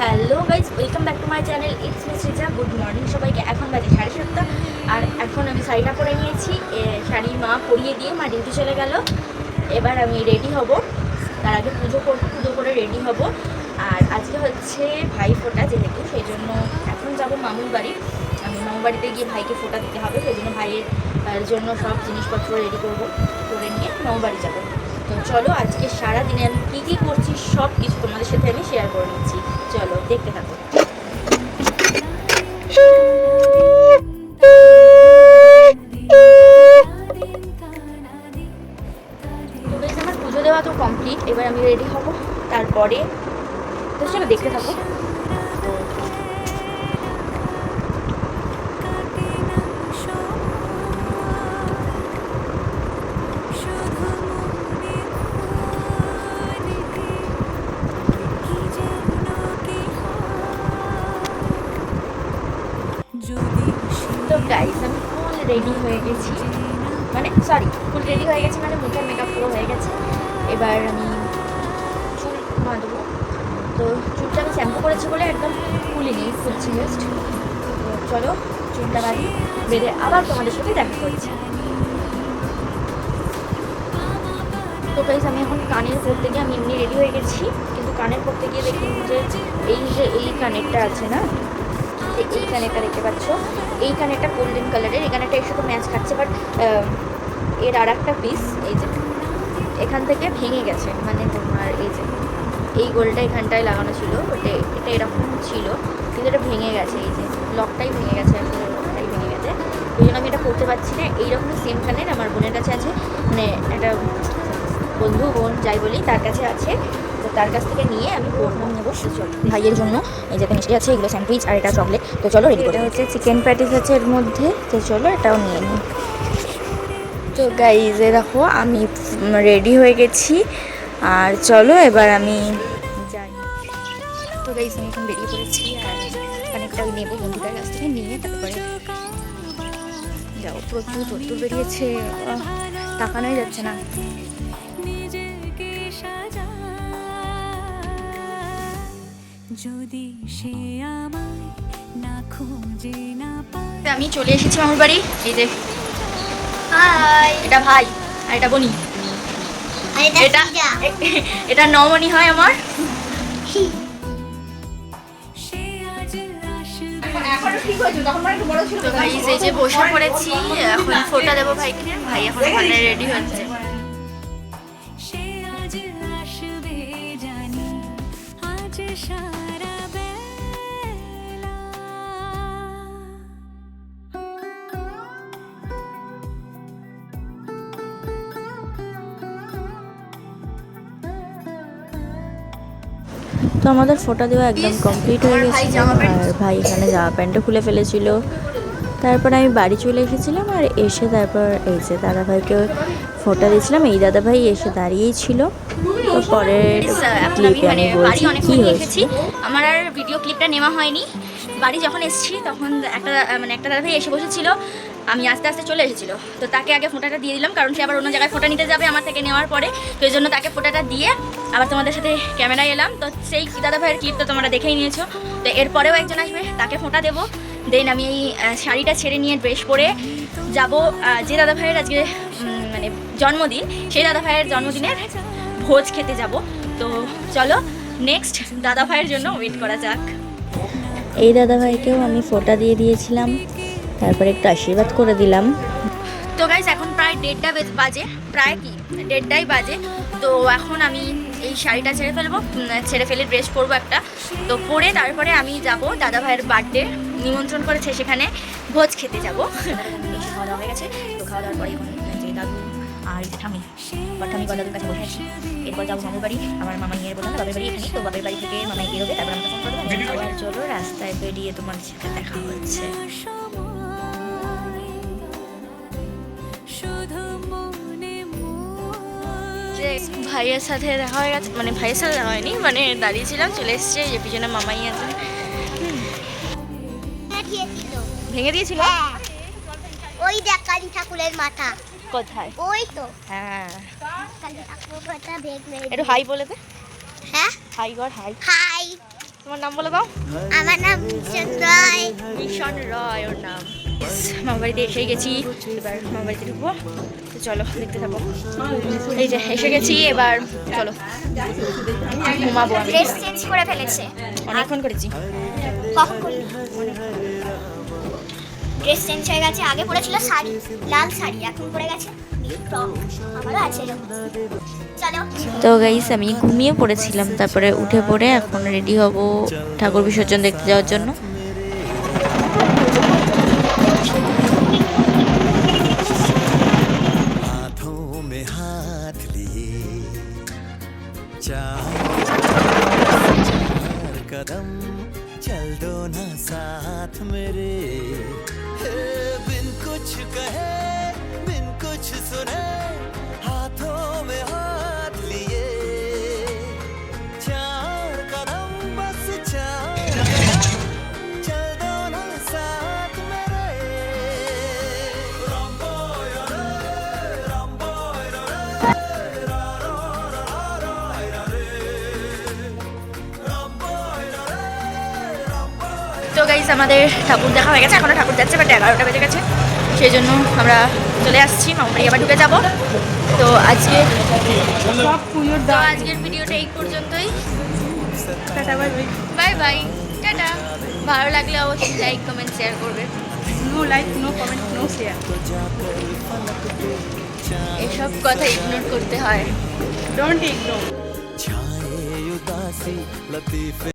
Hello guys welcome back to my channel. It's Miss Srija good morning সবাইকে। এখন বাজে সাড়ে সাতটা। আর এখন আমি শাড়িটা পরে নিয়েছি। শাড়ি মা পরিয়ে দিয়ে মা ডিউটি চলে গেল। এবার আমি রেডি হব। তার আগে পুজো করব, পুজো করে রেডি হব। আর আজকে হচ্ছে ভাই ফোটা যেহেতু, সেই জন্য এখন যাব মামুর বাড়ি। আমি মামুর বাড়িতে গিয়ে ভাইকে ফোটা দিতে হবে। সেই জন্য ভাইয়ের জন্য সব জিনিসপত্র রেডি করব। করে নিয়ে মামুর বাড়ি যাব। তো চলো আজকে সারা দিনে আমি কী কী করছি সব কিছু তোমাদের সাথে আমি শেয়ার করে নিচ্ছি। চলো, দেখতে থাকো। আমার পুজো দেওয়া তো কমপ্লিট এবার আমি রেডি হব। তারপরে, তো চলো, দেখতে থাকো। গাইস আমি ফুল রেডি হয়ে গেছি। মানে সরি ফুল রেডি হয়ে গেছে মানে মুখের মেকআপ পুরো হয়ে গেছে। এবার আমি চুল বাঁধবো। তো চুলটা আমি শ্যাম্পু করেছি বলে একদম ফুলিনি ফুলছি জাস্ট তো চলো, চুলটা বাঁধি, বেঁধে আবার তোমাদের সাথে দেখা করছি। তো গাইস আমি এখন কানের পরতে গিয়ে আমি এমনি রেডি হয়ে গেছি। কিন্তু কানের পরতে গিয়ে দেখি যে এই যে এই কানেরটা আছে না যে এই কানেরটা দেখতে পাচ্ছ। এই কানেরটা গোল্ডেন কালারের এই কানেরটা এর সাথে ম্যাচ খাচ্ছে বাট এর আর একটা পিস এই যে, এখান থেকে ভেঙে গেছে। মানে তোমার এই যে, এই গোলটা এখানটায় লাগানো ছিল বাট এটা এরকম ছিল, কিন্তু এটা ভেঙে গেছে, এই যে লকটাই ভেঙে গেছে লকটাই ভেঙে গেছে। ওই জন্য আমি এটা করতে পারছি না। এইরকম সেম কানের আমার বোনের কাছে আছে। মানে একটা বন্ধু, বোন, যাই বলি, তার কাছে আছে। তো তার কাছ থেকে নিয়ে আমি করব নেব ভাইয়ের জন্য এই যাতে মিষ্টি আছে এগুলো স্যান্ডউইচ আর এটা চকলেট। তো চলো রেডি করে হচ্ছে চিকেন প্যাটিস আছে এর মধ্যে তো চলো এটাও নিয়ে নিই। তো গাইজে দেখো আমি রেডি হয়ে গেছি। আর চলো এবার আমি যাই। তো গাইজ আমি এখন বেরিয়ে পড়েছি আর অনেকটা ওই নেব বন্ধুটার কাছ থেকে নিয়ে তারপরে যাও। প্রচুর প্রচুর বেরিয়েছে। তাকানোই যাচ্ছে না। যদি সে আমায় না খুঁজে না পায়। আমি চলে এসেছি আমার বাড়ি। এই যে। হাই। এটা ভাই আর এটা বনি। এটা এটা নমনি হয় আমার। এই যে বসে পড়েছি এখন ফোটা দেবো ভাইকে। ভাই এখন রেডি হচ্ছে। আজ সারা বেলা। তো আমাদের ফোটা দেওয়া একদম কমপ্লিট হয়ে গেছে আর ভাই এখানে জামা প্যান্টও খুলে ফেলেছিল। তারপর আমি বাড়ি চলে এসেছিলাম আর এসে তারপর এই যে দাদা ভাইকে ফোটা দিয়েছিলাম। এই দাদা ভাই এসে দাঁড়িয়েই ছিল। পরের এখন আমি মানে বাড়ি অনেকক্ষণ এসেছি। আমার আর ভিডিও ক্লিপটা নেওয়া হয়নি। বাড়ি যখন এসেছি তখন একটা মানে একটা দাদা ভাই এসে বসেছিল। আমি আস্তে আস্তে চলে এসেছিল। তো তাকে আগে ফোঁটাটা দিয়ে দিলাম কারণ সে আবার অন্য জায়গায় ফোঁটা নিতে যাবে আমার থেকে নেওয়ার পরে। তো এই জন্য তাকে ফোঁটাটা দিয়ে আবার তোমাদের সাথে ক্যামেরায় এলাম। তো সেই দাদা ভাইয়ের ক্লিপ তো তোমরা দেখেই নিয়েছো। তো এরপরেও একজন আসবে তাকে ফোঁটা দেবো। দেন আমি এই শাড়িটা ছেড়ে নিয়ে ড্রেস পরে যাব। যে দাদা ভাইয়ের আজকে মানে জন্মদিন সেই দাদা ভাইয়ের জন্মদিনের ভোজ খেতে যাব। তো চলো নেক্সট দাদা ভাইয়ের জন্য ওয়েট করা যাক। এই দাদা ভাইকেও আমি ফোটা দিয়ে দিয়েছিলাম তারপরে একটু আশীর্বাদ করে দিলাম। তো গাইজ এখন প্রায় দেড়টা বেজ- বাজে। প্রায় কি? দেড়টাই বাজে। তো এখন আমি এই শাড়িটা ছেড়ে ফেলব ছেড়ে ফেলে ড্রেস পরবো একটা। তো পরে তারপরে আমি যাব দাদা ভাইয়ের বার্থডে নিমন্ত্রণ করেছে সেখানে ভোজ খেতে যাব। খাওয়া দাওয়া হয়ে গেছে তো খাওয়া দাওয়ার পরে এখন আর ঠামি বা ঠামি বা কাছে বসে আছি। এরপর যাব মামার বাড়ি। আমার মামা নিয়ে বললাম বাবার বাড়ি এখানে? তো বাবার বাড়ি থেকে মামাই বেরোবে তারপর আমরা ফোন করব। চলো রাস্তায় বেরিয়ে তোমার সাথে দেখা হচ্ছে। ভাইয়ের সাথে দেখা হয়ে গেছে মানে ভাইয়ের সাথে দেখা হয়নি মানে দাঁড়িয়েছিলাম চলে এসছে যে পিছনে মামাই আছে ভেঙে দিয়েছিল? হ্যাঁ। ওই দেখ কালী ঠাকুরের মাথা। কোথায়? ওই তো হ্যাঁ একটু হাই বলে দে। হ্যাঁ? Hi God hi. হাই। তোমার নাম বলে দাও। আমার নাম কিষণ রায়। ঈশান রয় ওর নাম। মামা বাড়িতে এসে গেছি। এবার মামা বাড়িতে ঢুকবো। তো চলো দেখতে থাকো। এই যে এসে গেছি। এবার চলো। ঘুমাবো আমি। চেঞ্জ করে ফেলেছে। অনেকক্ষণ করেছি। কখন ড্রেস চেঞ্জ হয়ে গেছে আগে পরেছিল শাড়ি লাল শাড়ি এখন পরে গেছে ফ্রক আমারও আছে এরকম। চলো তো গাইস আমি ঘুমিয়ে পড়েছিলাম তারপরে উঠে পড়ে এখন রেডি হব ঠাকুর বিসর্জন দেখতে যাওয়ার জন্য हाथों में हाथ लिए चार चार कदम चल दो ना साथ मेरे। बिन कुछ कहे बिन कुछ सुने। তো গাইস আমাদের ঠাকুর দেখা হয়ে গেছে। এখনও ঠাকুর যাচ্ছে বাট এগারোটা বেজে গেছে। সেই জন্য আমরা চলে আসছি মামারি আবার ঢুকে যাব। তো আজকে আজকের ভিডিওটা এই পর্যন্তই। Bye bye tata. ভালো লাগলে অবশ্যই লাইক কমেন্ট শেয়ার করবে। No like no comment no share এসব কথা ইগনোর করতে হয়। Don't ignore